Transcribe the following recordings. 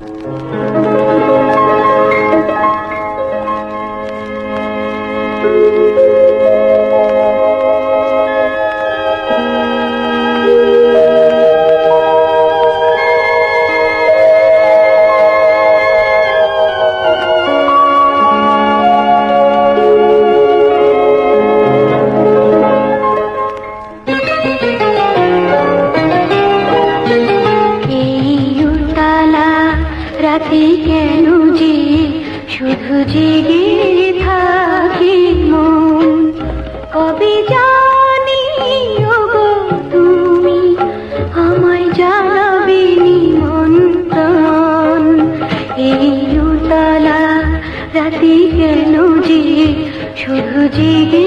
এই রাতে কেন যে শুধু জেগে থাকে মন? কবে জানি তুমি আমায় জানাবে নিমন্ত্রণ। এই উতালা রাতে কেন যে শুধু জেগে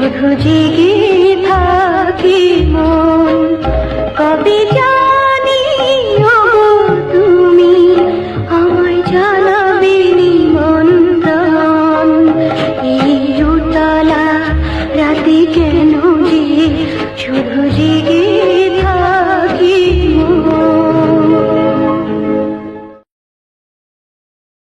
শুধু জেগে থাকি মন